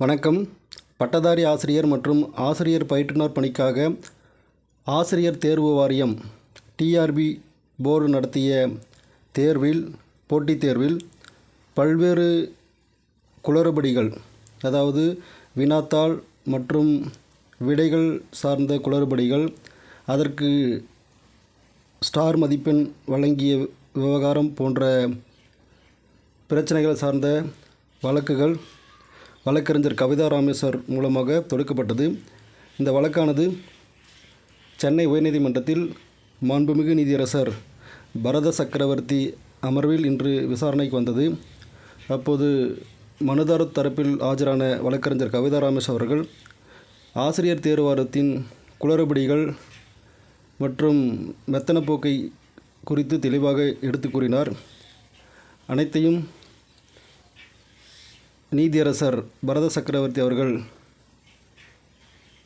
வணக்கம். பட்டதாரி ஆசிரியர் மற்றும் ஆசிரியர் பயிற்றுனர் பணிக்காக ஆசிரியர் தேர்வு வாரியம் டிஆர்பி போர்டு நடத்திய தேர்வில் போட்டித் தேர்வில் பல்வேறு குளறுபடிகள் அதாவது வினாத்தாள் மற்றும் விடைகள் சார்ந்த குளறுபடிகள் அதற்கு ஸ்டார் மதிப்பெண் வழங்கிய விவகாரம் போன்ற பிரச்சனைகள் சார்ந்த வழக்குகள் வழக்கறிஞர் கவிதா ராமேஸ்வர் மூலமாக தொடுக்கப்பட்டது. இந்த வழக்கானது சென்னை உயர்நீதிமன்றத்தில் மாண்புமிகு நீதியரசர் பரத சக்கரவர்த்தி அமர்வில் இன்று விசாரணைக்கு வந்தது. அப்போது மனுதாரர் தரப்பில் ஆஜரான வழக்கறிஞர் கவிதா ராமேஸ்வர் அவர்கள் ஆசிரியர் தேர்வாரத்தின் குளறுபடிகள் மற்றும் மெத்தனப்போக்கை குறித்து தெளிவாக எடுத்து கூறினார். அனைத்தையும் நீதியரசர் பரத சக்கரவர்த்தி அவர்கள்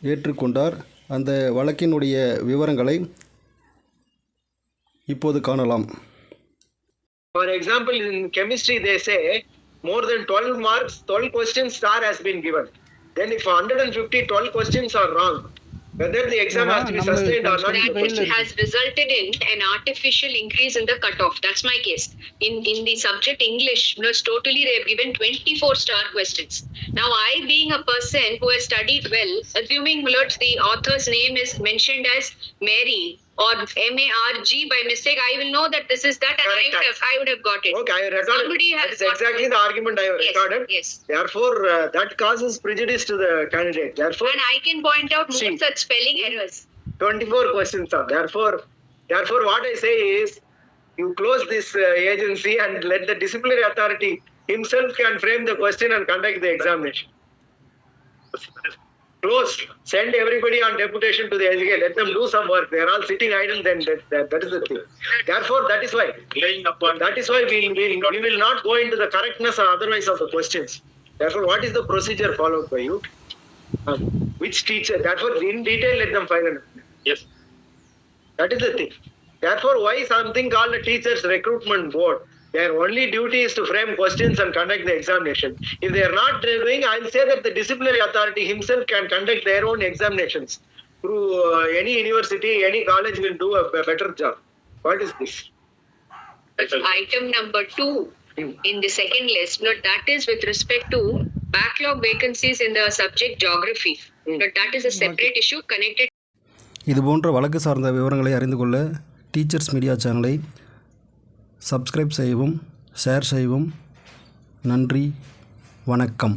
ஏற்றுக்கொண்டார் அந்த வழக்கினுடைய விவரங்களை இப்போது காணலாம் for example in chemistry there's more than twelve marks twelve question star has been given then if hundred and fifty twelve questions are wrong whether the exam has to be sustained or not. constraint is the failure. has resulted in an artificial increase in the cutoff. That's my case. In in the subject English, was totally they have given 24 star questions. Now I being a person who has studied well, assuming Mulot, the author's name is mentioned as Mary or M A R G by mistake, I will know that this is that and I would have I would have got it. Okay, I recorded. Somebody has That is got- exactly the argument I have Yes, recorded. yes. Therefore, uh, that causes prejudice to the candidate. Therefore, And I can point out more such spelling errors. 24 questions are. Therefore, therefore, what I say is, you close this uh, agency and let the disciplinary authority himself can frame the question and conduct the examination. Close. Send everybody on deputation to the educate. Let them do some work. They are all sitting idle. Then that, that, that is the thing. Therefore, that is why. That is why we, we, we will not go into the correctness or otherwise of the questions. Therefore, what is the procedure followed by you? Um, which teacher? Therefore, in detail, let them find an Yes. that is the thing. Therefore, why something called a teachers recruitment board? Their only duty is to frame questions and conduct the examination. If they are not doing, I'll say that the disciplinary authority himself can conduct their own examinations. Through uh, any university, any college will do a better job. What is this? Item number two Hmm. in the second list, but that is with respect to backlog vacancies in the subject geography. Hmm. But that is a separate issue connected இது போன்ற வழக்கு சார்ந்த விவரங்களை அறிந்து கொள்ள teachers media சேனலை subscribe செய்யவும் share செய்யவும் நன்றி வணக்கம்.